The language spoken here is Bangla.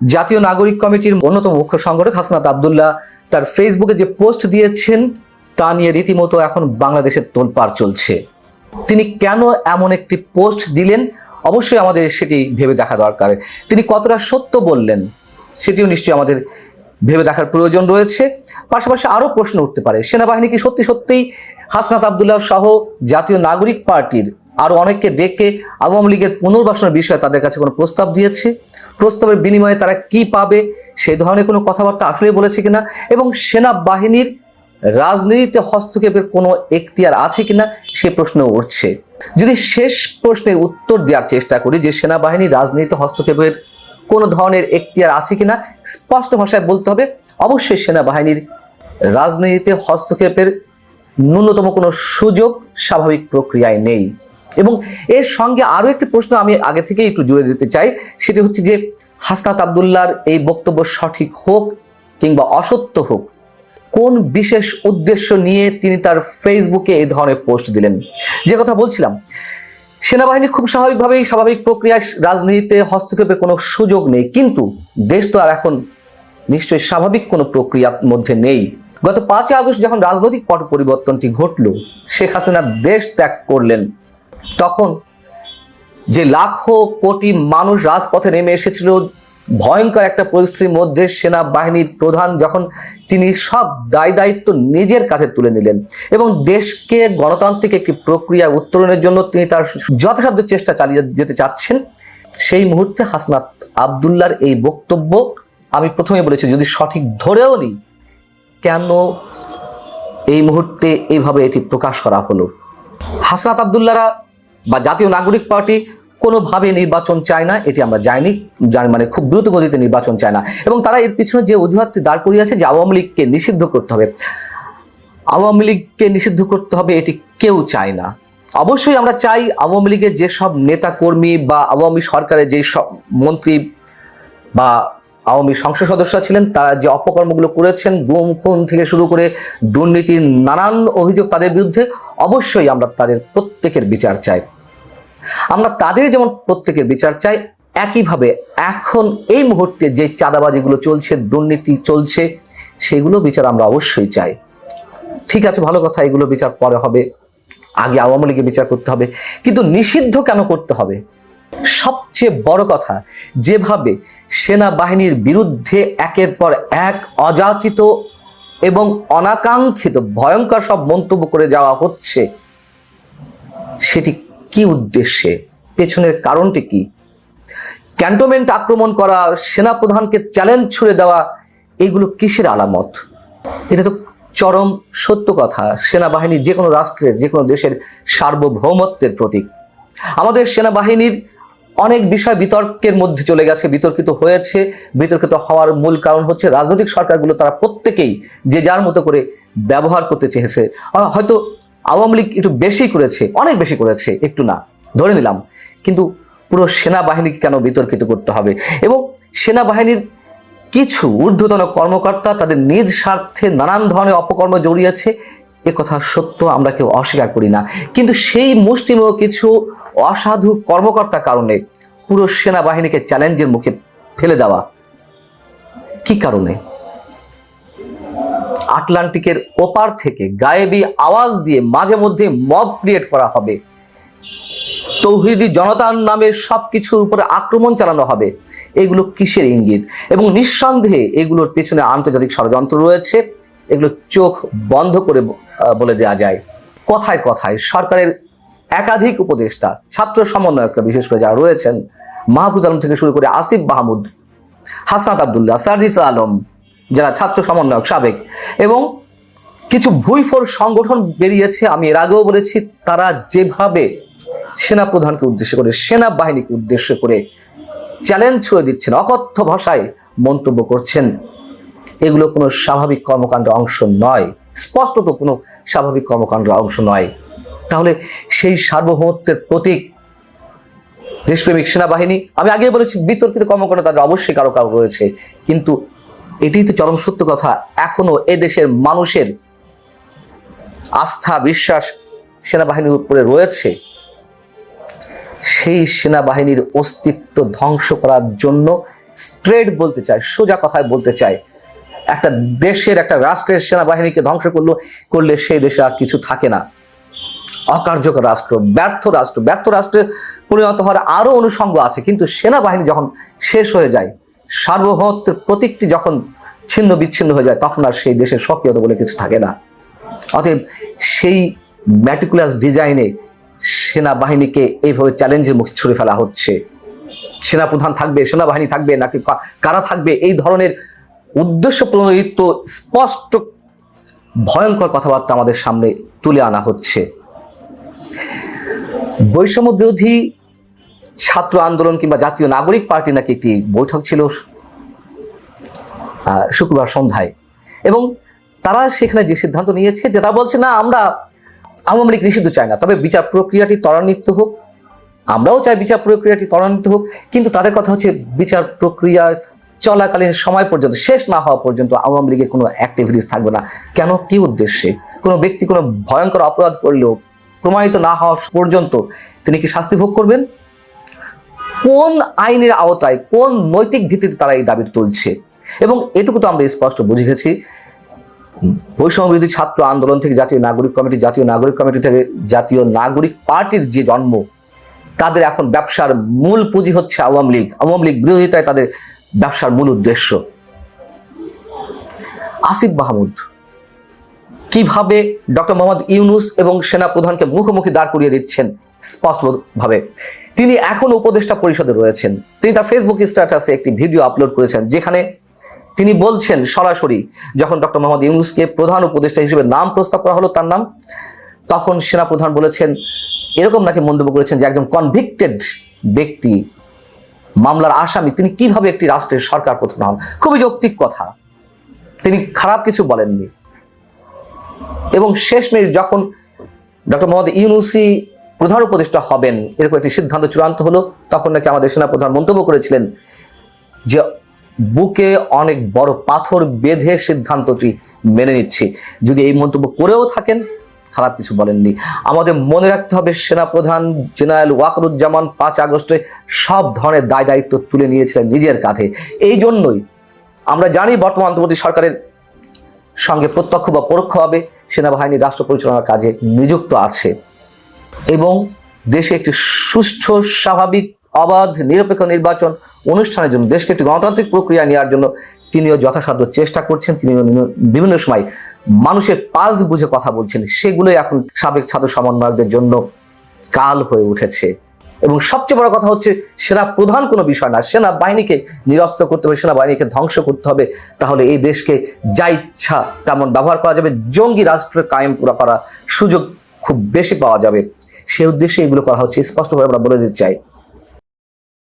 জাতীয় নাগরিক কমিটির অন্যতম মুখ্য সংগঠক হাসনাত আবদুল্লাহ তার ফেসবুকে যে পোস্ট দিয়েছেন, তা নিয়ে রীতিমতো এখন বাংলাদেশের তোলপাড় চলছে। তিনি কেন এমন একটি পোস্ট দিলেন? অবশ্যই আমাদের সেটি ভেবে দেখা দরকার। তিনি কতটা সত্য বললেন, সেটিও নিশ্চয়ই আমাদের ভেবে দেখার প্রয়োজন রয়েছে। পাশাপাশি আরও প্রশ্ন উঠতে পারে, সেনাবাহিনী কি সত্যি সত্যিই হাসনাত আবদুল্লাহ সহ জাতীয় নাগরিক পার্টির আরও অনেককে ডেকে আওয়ামী লীগের পুনর্বাসনের বিষয়ে তাদের কাছে কোনো প্রস্তাব দিয়েছে। প্রস্তাবের বিনিময়ে তারা কি পাবে সেই ধরনের কোনো কথাবার্তা আসলে বলেছে কিনা এবং সেনাবাহিনীর রাজনীতিতে হস্তক্ষেপের কোনো এখতিয়ার আছে কিনা সে প্রশ্ন উঠছে। যদি শেষ প্রশ্নের উত্তর দেওয়ার চেষ্টা করি যে সেনাবাহিনী রাজনীতিতে হস্তক্ষেপের কোনো ধরনের এখতিয়ার আছে কিনা, স্পষ্ট ভাষায় বলতে হবে, অবশ্যই সেনাবাহিনীর রাজনীতিতে হস্তক্ষেপের ন্যূনতম কোনো সুযোগ স্বাভাবিক প্রক্রিয়ায় নেই। এবং এর সঙ্গে আরও একটি প্রশ্ন আমি আগে থেকেই একটু জুড়ে দিতে চাই, সেটি হচ্ছে যে হাসনাত আবদুল্লার এই বক্তব্য সঠিক হোক কিংবা অসত্য হোক, কোন বিশেষ উদ্দেশ্য নিয়ে তিনি তার ফেসবুকে এই ধরনের পোস্ট দিলেন? যে কথা বলছিলাম, সেনাবাহিনী খুব স্বাভাবিকভাবেই স্বাভাবিক প্রক্রিয়ায় রাজনীতিতে হস্তক্ষেপের কোনো সুযোগ নেই, কিন্তু দেশ তো আর এখন নিশ্চয়ই স্বাভাবিক কোনো প্রক্রিয়ার মধ্যে নেই। গত পাঁচই আগস্ট যখন রাজনৈতিক পট পরিবর্তনটি ঘটল, শেখ হাসিনা দেশ ত্যাগ করলেন। তখন যে লাখো কোটি মানুষ রাজপথে নেমে এসেছিল, ভয়ঙ্কর একটা পরিস্থিতির মধ্যে সেনাবাহিনীর প্রধান যখন তিনি সব দায় দায়িত্ব নিজের কাছে তুলে নিলেন এবং দেশকে গণতান্ত্রিক একটি প্রক্রিয়া উত্তরণের জন্য তিনি তার যথাসাধ্য চেষ্টা চালিয়ে যেতে চাচ্ছেন, সেই মুহূর্তে হাসনাত আবদুল্লার এই বক্তব্য আমি প্রথমে বলেছি, যদি সঠিক ধরেও নিই, কেন এই মুহূর্তে এইভাবে এটি প্রকাশ করা হলো? হাসনাত আবদুল্লারা বা জাতীয় নাগরিক পার্টি কোনোভাবে নির্বাচন চায় না, এটি আমরা জানি মানে খুব দ্রুত গতিতে নির্বাচন চায় না। এবং তারা এর পিছনে যে অজুহাতটি দাঁড় করিয়েছে যে আওয়ামী লীগকে নিষিদ্ধ করতে হবে, আওয়ামী লীগকে নিষিদ্ধ করতে হবে এটি কেউ চায় না। অবশ্যই আমরা চাই আওয়ামী লীগের যেসব নেতা কর্মী বা আওয়ামী সরকারের যে সব মন্ত্রী বা আওয়ামী সংসদ সদস্য ছিলেন, তারা যে অপকর্মগুলো করেছেন, গুম, খুন থেকে শুরু করে দুর্নীতির নানান অভিযোগ তাদের বিরুদ্ধে, অবশ্যই আমরা তাদের প্রত্যেকের বিচার চাই। আমরা তাদের যেমন প্রত্যেকের বিচার চাই, একইভাবে এখন এই মুহূর্তে যে চাঁদাবাজিগুলো চলছে, দুর্নীতি চলছে, সেগুলো বিচার আমরা অবশ্যই চাই। ঠিক আছে, ভালো কথা, এগুলো বিচার পরে হবে, আগে আওয়ামী লীগের বিচার করতে হবে, কিন্তু নিষিদ্ধ কেন করতে হবে? সবচেয়ে বড় কথা, যেভাবে সেনাবাহিনীর বিরুদ্ধে একের পর এক অযাচিত এবং অনাকাঙ্ক্ষিত ভয়ঙ্কর সব মন্তব্য করে যাওয়া হচ্ছে, সেটি কি উদ্দেশ্যে? পেছনের কারণটি কি? ক্যান্টনমেন্ট আক্রমণ করা, সেনাপ্রধানকে চ্যালেঞ্জ ছুড়ে দেওয়া, এগুলো কিসের আলামত? এটা তো চরম সত্য কথা, সেনাবাহিনী যে কোনো রাষ্ট্রের, যে কোনো দেশের সার্বভৌমত্বের প্রতীক। আমাদের সেনাবাহিনীর অনেক বিষয় বিতর্কের মধ্যে চলে গেছে, বিতর্কিত হয়েছে, বিতর্কিত হওয়ার মূল কারণ হচ্ছে রাজনৈতিক সরকারগুলো তারা প্রত্যেকেই যে যার মতো করে ব্যবহার করতে চেয়েছে। হয়তো আওয়ামী লীগ একটু বেশি করেছে, অনেক বেশি করেছে, একটু না, ধরে নিলাম। কিন্তু পুরো সেনাবাহিনীকে কেন বিতর্কিত করতে হবে? এবং সেনাবাহিনীর কিছু ঊর্ধ্বতন কর্মকর্তা তাদের নিজ স্বার্থে নানান ধরনের অপকর্ম জড়িয়েছে, এ কথা সত্য, আমরা কেউ অস্বীকার করি না। কিন্তু সেই মুষ্টিমেয় কিছু অসাধু কর্মকর্তার কারণে পুরো সেনাবাহিনীকে চ্যালেঞ্জের মুখে ফেলে দেওয়া। কি কারণে? আটলান্টিকের ওপার থেকে গায়েবী আওয়াজ দিয়ে মাঝে মধ্যে মব ক্রিয়েট করা হবে। তৌহিদি জনতার নামে সবকিছুর উপরে আক্রমণ চালানো হবে। এগুলো কিসের ইঙ্গিত? এবং নিঃসন্দেহে এগুলোর পেছনে আন্তর্জাতিক ষড়যন্ত্র রয়েছে। এগুলো চোখ বন্ধ করে বলে দেওয়া যায়। কথায় কথায় সরকারের একাধিক উপদেষ্টা, ছাত্র সমন্বয়করা বিশেষ করে যারা রয়েছেন, মাহফুজ আলম থেকে শুরু করে আসিফ মাহমুদ, হাসনাত আবদুল্লাহ, সার্জিস আলম, যারা ছাত্র সমন্বয়ক, সাবেক, এবং কিছু ভুইফোর সংগঠন বেরিয়েছে, আমি এর আগেও বলেছি, তারা যেভাবে সেনাপ্রধানকে উদ্দেশ্য করে, সেনাবাহিনীকে উদ্দেশ্য করে চ্যালেঞ্জ ছুড়ে দিচ্ছেন, অকথ্য ভাষায় মন্তব্য করছেন, এগুলো কোনো স্বাভাবিক কর্মকাণ্ড অংশ নয়। স্পষ্টত কোনো স্বাভাবিক কর্মকাণ্ডের অংশ নয়। তাহলে সেই সার্বভৌমত্বের প্রতীক দেশপ্রেমিক সেনাবাহিনী, আমি আগে বলেছি, বিতর্কিত কর্মকাণ্ড তাদের অবশ্যই কারও কারও রয়েছে। কিন্তু এটাই তো চরম সত্য কথা, এখনও এ দেশের মানুষের আস্থা, বিশ্বাস সেনাবাহিনীর উপরে রয়েছে। সেই সেনাবাহিনীর অস্তিত্ব ধ্বংস করার জন্য স্ট্রেট বলতে চায়, সোজা কথায় বলতে চায়, একটা দেশের, একটা রাষ্ট্রের সেনাবাহিনীকে ধ্বংস করল, করলে সেই দেশে আর কিছু থাকে না। অকার্যকর রাষ্ট্র, ব্যর্থ রাষ্ট্র, ব্যর্থ রাষ্ট্রে পরিণত হওয়ার আরও অনুষঙ্গ আছে। কিন্তু সেনাবাহিনী যখন শেষ হয়ে যায়, সার্বভৌমত্বের প্রতীকটি যখন ছিন্ন বিচ্ছিন্ন হয়ে যায়, তখন আর সেই দেশের সক্রিয়তা বলে কিছু থাকে না। অতএব সেই ম্যাটিকুলাস ডিজাইনে সেনাবাহিনীকে এইভাবে চ্যালেঞ্জের মুখে ছুড়ে ফেলা হচ্ছে। সেনাপ্রধান থাকবে, সেনাবাহিনী থাকবে, নাকি কারা থাকবে, এই ধরনের উদ্দেশ্য প্রণোদিত স্পষ্ট ভয়ঙ্কর কথাবার্তা আমাদের সামনে তুলে আনা হচ্ছে। বৈষম্য বিরোধী ছাত্র আন্দোলন কিংবা জাতীয় নাগরিক পার্টি নাকি একটি বৈঠক ছিল শুক্রবার সন্ধ্যায়। এবং তারা সেখানে যে সিদ্ধান্ত নিয়েছে যে তারা বলছে, না, আমরা আওয়ামী লীগ নিষিদ্ধ চাই না, তবে বিচার প্রক্রিয়াটি ত্বরান্বিত হোক। আমরাও চাই বিচার প্রক্রিয়াটি ত্বরান্বিত হোক, কিন্তু তাদের কথা হচ্ছে বিচার প্রক্রিয়া চলাকালীন সময় পর্যন্ত, শেষ না হওয়া পর্যন্ত আওয়ামী লীগের কোনো অ্যাক্টিভিটিস থাকবে না। কেন? কি উদ্দেশ্যে? কোনো ব্যক্তি কোনো ভয়ঙ্কর অপরাধ করলেও প্রমাণিত না হওয়া পর্যন্ত তিনি কি শাস্তি ভোগ করবেন? কোন আইনের আওতায়, কোন নৈতিক ভিত্তিতে তারা এই দাবি তুলছে? এবং এটুকু তো আমরা স্পষ্ট বুঝে গেছি। বৈষম্য বিরোধী ছাত্র আন্দোলন থেকে জাতীয় নাগরিক কমিটি, জাতীয় নাগরিক কমিটি থেকে জাতীয় নাগরিক পার্টির যে জন্ম, তাদের এখন ব্যবসার মূল পুঁজি হচ্ছে আওয়ামী লীগ। আওয়ামী লীগ বিরোধিতায় তাদের ব্যবসার মূল উদ্দেশ্য। আসিফ মাহমুদ কীভাবে ডক্টর মোহাম্মদ ইউনুস এবং সেনা প্রধানকে মুখোমুখি দাঁড় করিয়ে দিচ্ছেন স্পষ্টভাবে? তিনি এখন উপদেষ্টা পরিষদে রয়েছেন। তিনি তার ফেসবুক স্ট্যাটাসে একটি ভিডিও আপলোড করেছেন, যেখানে তিনি বলছেন সরাসরি, যখন ডক্টর মোহাম্মদ ইউনুসকে প্রধান উপদেষ্টা হিসেবে নাম প্রস্তাব করা হলো তার নাম, তখন সেনা প্রধান বলেছেন, এরকম নাকি মন্তব্য করেছেন যে একজন কনভিক্টেড ব্যক্তি, মামলার আসামি, তিনি কীভাবে একটি রাষ্ট্রের সরকার প্রধান হন? খুবই যৌক্তিক কথা। তিনি খারাপ কিছু বলেননি। এবং শেষমেশ যখন ডক্টর মোহাম্মদ ইউনুসি প্রধান উপদেষ্টা হবেন, এরকম একটি সিদ্ধান্ত চূড়ান্ত হলো, তখন নাকি আমাদের সেনা প্রধান মন্তব্য করেছিলেন যে বুকে অনেক বড় পাথর বেঁধে সিদ্ধান্তটি মেনে নিচ্ছি। যদি এই মন্তব্য করেও থাকেন, খারাপ কিছু বলেননি। আমাদের মনে রাখতে হবে সেনাপ্রধান জেনারেল ওয়াকরুজ্জামান পাঁচ আগস্টে সব ধরনের দায় দায়িত্ব তুলে নিয়েছিলেন নিজের কাঁধে। এই জন্যই আমরা জানি বর্তমান অন্তর্বর্তী সরকারের সঙ্গে প্রত্যক্ষ বা পরোক্ষভাবে সেনাবাহিনী, রাষ্ট্র পরিচালনার কাজে নিযুক্ত আছে। এবং দেশে একটি সুষ্ঠু, স্বাভাবিক, অবাধ, নিরপেক্ষ নির্বাচন অনুষ্ঠানের জন্য দেশকে একটি গণতান্ত্রিক প্রক্রিয়া নেওয়ার জন্য তিনিও যথাসাধ্য চেষ্টা করছেন। নিন- বিভিন্ন সময় মানুষের পাজ বুঝে কথা বলছেন। সেগুলোই এখন সাবেক ছাত্র সমন্বয়কদের জন্য কাল হয়ে উঠেছে। এবং সবচেয়ে বড় কথা হচ্ছে, সেনা প্রধান কোনো বিষয় না। সেনা বাহিনীকে নিরস্ত করতে হবে, সেনা বাহিনীকে ধ্বংস করতে হবে। তাহলে এই দেশকে যা ইচ্ছা তেমন ব্যবহার করা যাবে। জঙ্গি রাষ্ট্র কায়েম করা সুযোগ খুব বেশি পাওয়া যাবে। সে উদ্দেশ্যে এগুলো করা হচ্ছে। স্পষ্টভাবে আমরা বলে দিতে চাই।